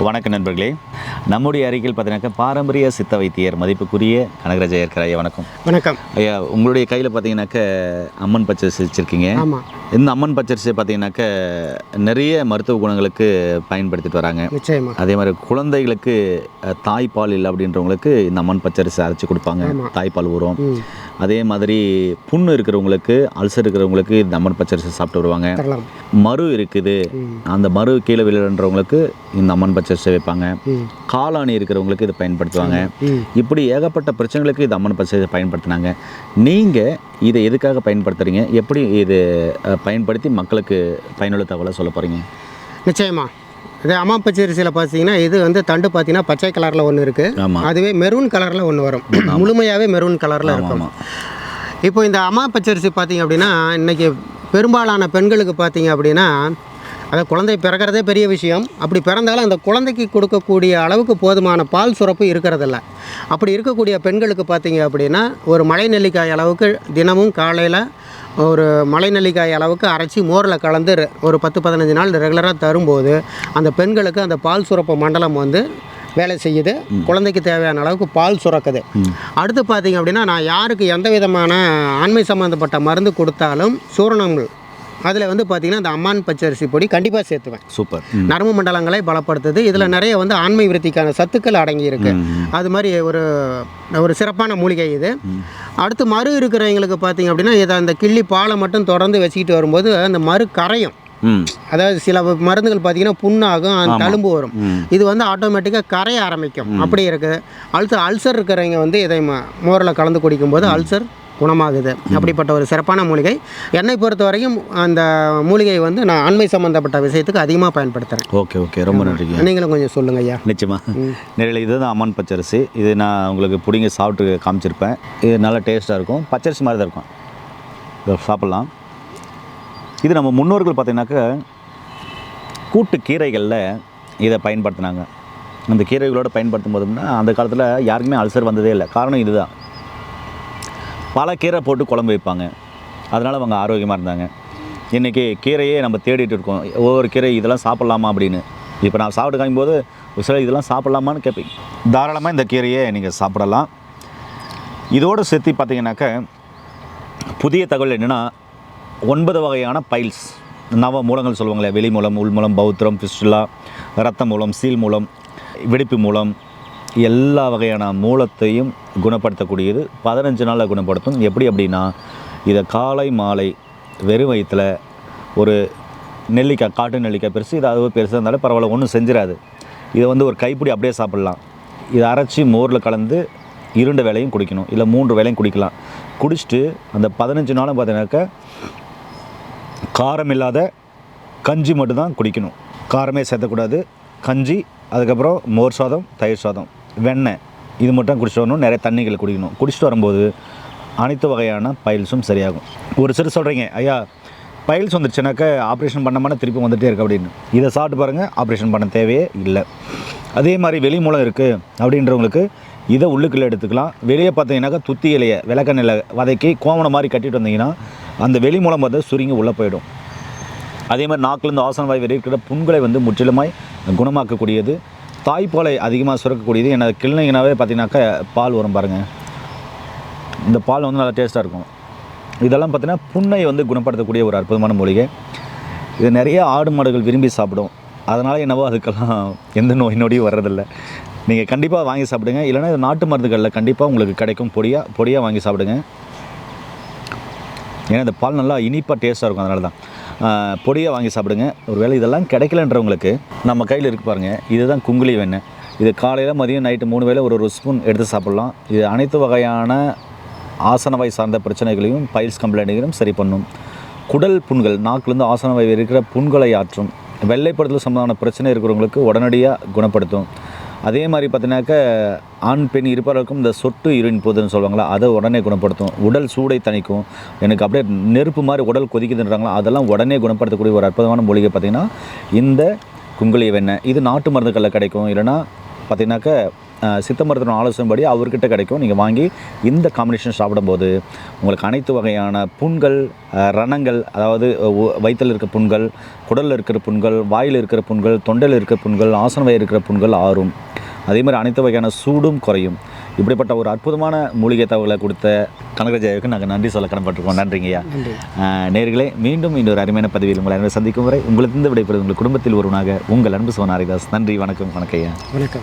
வணக்க நண்பர்களே. நம்முடைய அறிக்கையில் பார்த்தீங்கன்னாக்கா பாரம்பரிய சித்த வைத்தியர் மதிப்புக்குரிய கனகராஜ ஐயர் ஐயா வணக்கம். வணக்கம். ஐயா உங்களுடைய கையில் பார்த்தீங்கன்னாக்க அம்மன் பச்சரிசி வச்சுருக்கீங்க. ஆமாம் இந்த அம்மன் பச்சரிசி பார்த்தீங்கன்னாக்க நிறைய மருத்துவ குணங்களுக்கு பயன்படுத்திட்டு வராங்க. நிச்சயமா. அதே மாதிரி குழந்தைகளுக்கு தாய்ப்பால் இல்லை அப்படின்றவங்களுக்கு இந்த அம்மன் பச்சரிசி அரைச்சி கொடுப்பாங்க. தாய்ப்பால் ஊறும். அதே மாதிரி புண்ணு இருக்கிறவங்களுக்கு அல்சர் இருக்கிறவங்களுக்கு இந்த அம்மன் பச்சரிசி சாப்பிட்டு வருவாங்க. மறு இருக்குது. அந்த மறு கீழே விழுன்றவங்களுக்கு இந்த அம்மன் பச்சரிசி வைப்பாங்க. காளானி இருக்கிறவங்களுக்கு இதை பயன்படுத்துவாங்க. இப்படி ஏகப்பட்ட பிரச்சனைகளுக்கு இது அம்மன் பச்சரிசி பயன்படுத்தினாங்க. நீங்கள் இதை எதுக்காக பயன்படுத்துறீங்க? எப்படி இது பயன்படுத்தி மக்களுக்கு பயனுள்ள தகவலை சொல்ல போகிறீங்க நிச்சயமா. இது அம்மா பச்சரிசியில் பார்த்தீங்கன்னா இது வந்து தண்டு பார்த்தீங்கன்னா பச்சை கலரில் ஒன்று இருக்குது அதுவே மெரூன் கலரில் ஒன்று வரும். முழுமையாகவே மெரூன் கலரில் இருக்கும். இப்போ இந்த அம்மா பச்சரிசி பார்த்தீங்க அப்படின்னா இன்னைக்கு பெரும்பாலான பெண்களுக்கு பார்த்தீங்க அப்படின்னா அதாவது குழந்தை பிறக்கிறதே பெரிய விஷயம். அப்படி பிறந்தாலும் அந்த குழந்தைக்கு கொடுக்கக்கூடிய அளவுக்கு போதுமான பால் சுரப்பு இருக்கிறதில்ல. அப்படி இருக்கக்கூடிய பெண்களுக்கு பார்த்தீங்க அப்படின்னா ஒரு மலை நெல்லிக்காய் அளவுக்கு தினமும் காலையில் ஒரு மலை நெல்லிக்காய் அளவுக்கு அரைச்சி மோரில் கலந்து ஒரு பத்து பதினஞ்சு நாள் ரெகுலராக தரும்போது அந்த பெண்களுக்கு அந்த பால் சுரப்பு மண்டலம் வந்து வேலை செய்யுது. குழந்தைக்கு தேவையான அளவுக்கு பால் சுரக்குது. அடுத்து பார்த்தீங்க அப்படின்னா நான் யாருக்கு எந்த விதமான ஆண்மை சம்மந்தப்பட்ட மருந்து கொடுத்தாலும் சூரணங்கள் அதில் வந்து பார்த்தீங்கன்னா இந்த அம்மான் பச்சரிசி பொடி கண்டிப்பாக சேர்த்துவேன். சூப்பர். நரம்பு மண்டலங்களை பலப்படுத்துது. இதில் நிறைய வந்து ஆண்மை விருத்திக்கான சத்துக்கள் அடங்கி இருக்கு அது மாதிரி ஒரு ஒரு சிறப்பான மூலிகை இது. அடுத்து மறு இருக்கிறவங்களுக்கு பார்த்தீங்க அப்படின்னா இதை அந்த கிள்ளி பாலை மட்டும் தொடர்ந்து வச்சுக்கிட்டு வரும்போது அந்த மறு கரையும். அதாவது சில மருந்துகள் பார்த்தீங்கன்னா புண்ணாகும் அந்த தழும்பு வரும். இது வந்து ஆட்டோமேட்டிக்காக கரைய ஆரம்பிக்கும். அப்படி இருக்குது அடுத்து அல்சர் இருக்கிறவங்க வந்து இதை மோரில் கலந்து குடிக்கும்போது அல்சர் குணமாகுது. அப்படிப்பட்ட ஒரு சிறப்பான மூலிகை. என்னை பொறுத்த வரைக்கும் அந்த மூலிகை வந்து நான் ஆண்மை சம்மந்தப்பட்ட விஷயத்துக்கு அதிகமாக பயன்படுத்துகிறேன் ஓகே ஓகே. ரொம்ப நன்றிங்க. நீங்களும் கொஞ்சம் சொல்லுங்க ஐயா. நிச்சயமா. நிறைய இதுதான் அம்மன் பச்சரிசி. இது நான் உங்களுக்கு பிடிங்க சாப்பிட்டு காமிச்சிருப்பேன். இது நல்லா டேஸ்ட்டாக இருக்கும். பச்சரிசி மாதிரி தான் இருக்கும். இதை சாப்பிட்லாம். இது நம்ம முன்னோர்கள் பார்த்தீங்கன்னாக்க கூட்டு கீரைகளில் இதை பயன்படுத்தினாங்க. அந்த கீரைகளோட பயன்படுத்தும் போதுன்னா அந்த காலத்தில் யாருக்குமே அல்சர் வந்ததே இல்லை. காரணம் இதுதான். பல கீரை போட்டு குழம்பு வைப்பாங்க. அதனால் அவங்க ஆரோக்கியமாக இருந்தாங்க. இன்றைக்கி கீரையே நம்ம தேடிட்டு இருக்கோம். ஒவ்வொரு கீரை இதெல்லாம் சாப்பிட்லாமா அப்படின்னு. இப்போ நான் சாப்பிட்டு காமிக்கும்போது ஒரு இதெல்லாம் சாப்பிட்லாமான்னு கேட்பேன் தாராளமாக இந்த கீரையை நீங்கள் சாப்பிடலாம். இதோடு சேர்த்து பார்த்தீங்கன்னாக்க புதிய தகவல் என்னென்னா ஒன்பது வகையான பைல்ஸ் நவ மூலங்கள் சொல்லுவாங்களே வெளி மூலம் உள் மூலம் பௌத்திரம் ஃபிஸ்டுலா ரத்த மூலம் சீல் மூலம் வெடிப்பு மூலம் எல்லா வகையான மூலத்தையும் குணப்படுத்தக்கூடியது. பதினஞ்சு நாளில் குணப்படுத்தும். எப்படி அப்படின்னா இதை காலை மாலை வெறும் வயிற்றில் ஒரு நெல்லிக்காய் காட்டு நெல்லிக்காய் பெருசு இது அது பெருசாக இருந்தாலும் பரவாயில்ல ஒன்றும் செஞ்சிடாது. இதை வந்து ஒரு கைப்பிடி அப்படியே சாப்பிட்லாம். இதை அரைச்சி மோரில் கலந்து இரண்டு வேலையும் குடிக்கணும். இல்லை மூன்று வேலையும் குடிக்கலாம். குடிச்சிட்டு அந்த பதினஞ்சு நாளும் பார்த்தீங்கன்னாக்கா காரம் இல்லாத கஞ்சி மட்டும்தான் குடிக்கணும். காரமே சேர்த்தக்கூடாது. கஞ்சி அதுக்கப்புறம் மோர் சாதம் தயிர் சாதம். வெண்ணெய். இது மட்டும் குடிச்சிட்டு வரணும். நிறைய தண்ணிகள் குடிக்கணும். குடிச்சிட்டு வரும்போது அனைத்து வகையான பயில்ஸும் சரியாகும். ஒரு சிறு சொல்கிறீங்க ஐயா பயில்ஸ் வந்துருச்சுனாக்கா ஆப்ரேஷன் பண்ணமான திருப்பி வந்துகிட்டே இருக்கு அப்படின்னு. இதை சாப்பிட்டு பாருங்கள் ஆப்ரேஷன் பண்ண தேவையே இல்லை. அதே மாதிரி வெளி மூலம் இருக்குது அப்படின்றவங்களுக்கு இதை உள்ளுக்குள்ளே எடுத்துக்கலாம். வெளியே பார்த்தீங்கன்னாக்கா துத்தி இலையை விளக்கெண்ணில் வதக்கி கோவணம் மாதிரி கட்டிட்டு வந்தீங்கன்னா அந்த வெளி மூலம் வந்து சுருங்கி உள்ளே போயிடும். அதே மாதிரி நாக்கிலேருந்து ஆசன வாய் வரை இருக்கிற புண்களை வந்து முற்றிலுமாய் குணமாக்கக்கூடியது. தாய்ப்பாலை அதிகமாக சுரக்கக்கூடியது எனது கிளினிங்கனாவே பார்த்தீங்கன்னாக்கா பால் வரும் பாருங்கள் இந்த பால் வந்து நல்லா டேஸ்ட்டாக இருக்கும். இதெல்லாம் பார்த்தீங்கன்னா புண்ணை வந்து குணப்படுத்தக்கூடிய ஒரு அற்புதமான மூலிகை. இது நிறைய ஆடு மாடுகள் விரும்பி சாப்பிடும். அதனால் என்னவோ அதுக்கெல்லாம் எந்த நோய் நொடியும் வர்றதில்ல. நீங்கள் கண்டிப்பாக வாங்கி சாப்பிடுங்க. இல்லைன்னா இது நாட்டு மருந்துகளில் கண்டிப்பாக உங்களுக்கு கிடைக்கும். பொடியாக பொடியாக வாங்கி சாப்பிடுங்க. ஏன்னா இந்த பால் நல்லா இனிப்பாக டேஸ்ட்டாக இருக்கும். அதனால தான் பொடியாக வாங்கி சாப்பிடுங்க. ஒருவேளை இதெல்லாம் கிடைக்கலன்றவங்களுக்கு நம்ம கையில் இருக்கு பாருங்கள் இதுதான் குங்குலி வெண்ணெய். இது காலையில் மதியம் நைட்டு மூணு வேளை ஒரு ஒரு ஸ்பூன் எடுத்து சாப்பிட்லாம். இது அனைத்து வகையான ஆசனவாய் சார்ந்த பிரச்சனைகளையும் பைல்ஸ் கம்ப்ளைண்ட்டையும் சரி பண்ணும். குடல் புண்கள் நாக்குலேருந்து ஆசனவாய் இருக்கிற புண்களை ஆற்றும். வெள்ளைப்படுத்தல் சம்பந்தமான பிரச்சனை இருக்கிறவங்களுக்கு உடனடியாக குணப்படுத்தும். அதே மாதிரி பார்த்தீங்கன்னாக்க ஆண் பெண் இருப்பவர்களுக்கும் இந்த சொட்டு யூரின் போகுதுன்னு சொல்லுவாங்களா அதை உடனே குணப்படுத்தும். உடல் சூடை தணிக்கும். எனக்கு அப்படியே நெருப்பு மாதிரி உடல் கொதிக்குதுன்றாங்களா அதெல்லாம் உடனே குணப்படுத்தக்கூடிய ஒரு அற்புதமான மூலிகை பார்த்திங்கன்னா இந்த குங்குளிய வெண்ணெய். இது நாட்டு மருந்துகளில் கிடைக்கும். இல்லைன்னா பார்த்திங்கனாக்க சித்த மருத்துவ ஆலோசனைப்படி அவர்கிட்ட கிடைக்கும். நீங்கள் வாங்கி இந்த காம்பினேஷன் சாப்பிடும்போது உங்களுக்கு அனைத்து வகையான புண்கள் ரணங்கள் அதாவது வயிற்றில் இருக்க புண்கள் குடலில் இருக்கிற புண்கள் வாயில் இருக்கிற புண்கள் தொண்டையில் இருக்கிற புண்கள் ஆசன வயிறு இருக்கிற புண்கள் ஆறும். அதே மாதிரி அனைத்து வகையான சூடும் குறையும். இப்படிப்பட்ட ஒரு அற்புதமான மூலிகை தகவலை கொடுத்த கனகராஜாவுக்கு நாங்கள் நன்றி சொல்ல கடன்பட்டிருக்கோம். நன்றிங்கய்யா நேர்களே மீண்டும் இன்னொரு அருமையான பதிவில் உங்களை அனைவரும் சந்திக்கும் வரை உங்களிருந்து விடைபெறுவது உங்கள் குடும்பத்தில் ஒருவனாக உங்கள் அன்பு சோனாரிதாஸ் நன்றி வணக்கம் வணக்கம் ஐயா. வணக்கம்.